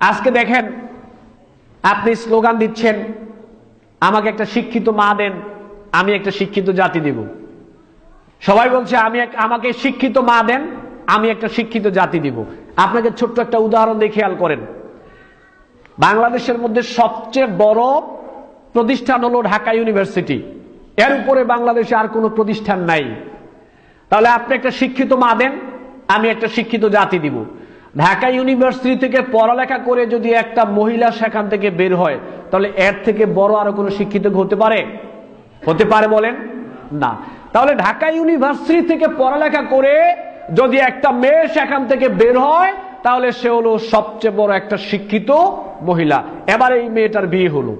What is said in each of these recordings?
আজকে দেখেন, আপনি স্লোগান দিচ্ছেন, আমাকে একটা শিক্ষিত মা দেন, আমি একটা শিক্ষিত জাতি দেব। সবাই বলছে, আমি আমাকে শিক্ষিত মা দেন, আমি একটা শিক্ষিত জাতি দিব। আপনাকে ছোট্ট একটা উদাহরণ দিয়ে খেয়াল করেন। বাংলাদেশের মধ্যে সবচেয়ে বড় প্রতিষ্ঠান হলো ঢাকা ইউনিভার্সিটি। এর উপরে বাংলাদেশে আর কোনো প্রতিষ্ঠান নাই। তাহলে আপনি একটা শিক্ষিত মা দেন, আমি একটা শিক্ষিত জাতি দিব। ঢাকা ইউনিভার্সিটি থেকে পড়ালেখা করে যদি একটা মহিলা সেখান থেকে বের হয়, তাহলে এর থেকে বড় আরও কোনো শিক্ষিত হতে পারে? হতে পারে বলেন? না। তাহলে ঢাকা ইউনিভার্সিটি থেকে পড়ালেখা করে যদি একটা মেয়ে সেখান থেকে বের হয়, তাহলে সে হলো সবচেয়ে বড় একটা শিক্ষিত মহিলা। এবার এই মেয়েটার বিয়ে হলো।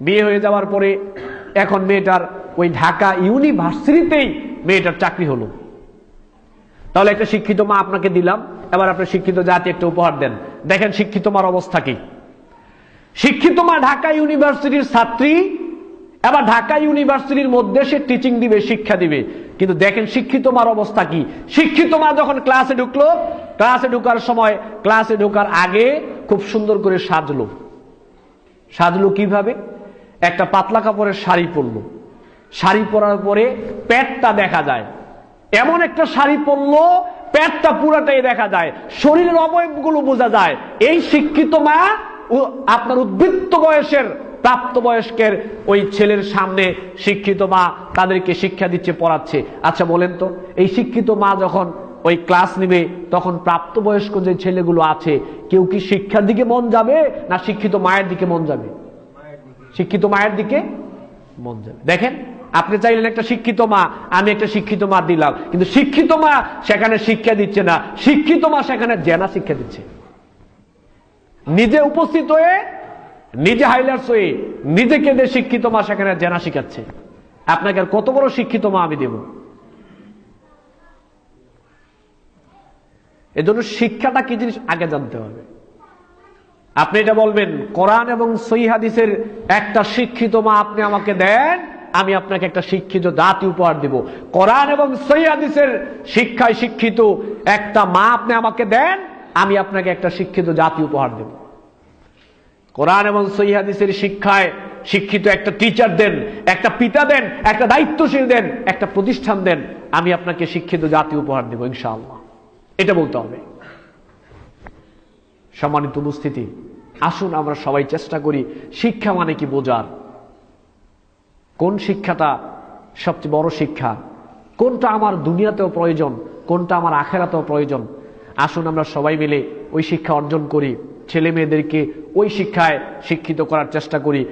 বিয়ে হয়ে যাওয়ার পরে এখন মেয়েটার ওই ঢাকা ইউনিভার্সিটিতেই মেয়েটার চাকরি হলো। তাহলে একটা শিক্ষিত মা আপনাকে দিলাম, এবার আপনি শিক্ষিত জাতি একটা উপহার দেন। দেখেন শিক্ষিত মার অবস্থা কি। শিক্ষিত মা ঢাকা ইউনিভার্সিটির ছাত্রী, এবার ঢাকা ইউনিভার্সিটির মধ্যে সে টিচিং দিবে, শিক্ষা দিবে। কিন্তু দেখেন শিক্ষিত মার অবস্থা কি। শিক্ষিত মা যখন ক্লাসে ঢুকলো ক্লাসে ঢুকার সময় ক্লাসে ঢোকার আগে খুব সুন্দর করে সাজলো। সাজলো কীভাবে? একটা পাতলা কাপড়ের শাড়ি পরলো। শাড়ি পরার পরে পেটটা দেখা যায়। এমন একটা শাড়ি পরলো পেটটা পুরাটাই দেখা যায়, শরীরের অবয়বগুলো বোঝা যায়। এই শিক্ষিত মা আপনার উদ্বৃত্ত বয়সের প্রাপ্ত বয়স্কের ওই ছেলের সামনে শিক্ষিত মা তাদেরকে শিক্ষা দিচ্ছে, পড়াচ্ছে। আচ্ছা বলেন তো, এই শিক্ষিত মা যখন ওই ক্লাস নিবে, তখন প্রাপ্তবয়স্ক যে ছেলেগুলো আছে, কেউ কি শিক্ষার দিকে মন যাবে, না শিক্ষিত মায়ের দিকে মন যাবে? শিক্ষিত মায়ের দিকে মন যাবে। দেখেন আপনি চাইলেন একটা শিক্ষিত মা, আমি একটা শিক্ষিত মা দিলাম। কিন্তু শিক্ষিত মা সেখানে শিক্ষা দিচ্ছে না। শিক্ষিত মা সেখানে জেনা শিক্ষা দিচ্ছে। নিজে উপস্থিত হয়ে, নিজে হাইলার্স হয়ে নিজেকে দিয়ে শিক্ষিত মা সেখানে জেনা শিখাচ্ছে। আপনাকে আর কত বড় শিক্ষিত মা আমি দেব? এজন্য শিক্ষাটা কি জিনিস আগে জানতে হবে। আপনি এটা বলবেন, কোরআন এবং হাদিসের একটা শিক্ষিত মা আপনি আমাকে দেন আমি আপনাকে একটা শিক্ষিত জাতি উপহার দিব। কোরআন এবং সহি হাদিসের শিক্ষায় শিক্ষিত একটা মা আপনি আমাকে দেন, আমি আপনাকে একটা শিক্ষিত জাতি উপহার দেব। কোরআন এবং সহি হাদিসের শিক্ষায় শিক্ষিত একটা টিচার দেন, একটা পিতা দেন, একটা দায়িত্বশীল দেন, একটা প্রতিষ্ঠান দেন, আমি আপনাকে শিক্ষিত জাতি উপহার দেব ইনশাআল্লাহ। এটা বলতে হবে। সম্মানিত উপস্থিতি, আসুন আমরা সবাই চেষ্টা করি শিক্ষা মানে কি বোঝার। কোন শিক্ষাটা সবচেয়ে বড় শিক্ষা? কোনটা আমার দুনিয়াতেও প্রয়োজন? কোনটা আমার আখেরাতেও প্রয়োজন? আসুন আমরা সবাই মিলে ওই শিক্ষা অর্জন করি। ছেলে মেয়েদেরকে ওই শিক্ষায় শিক্ষিত করার চেষ্টা করি।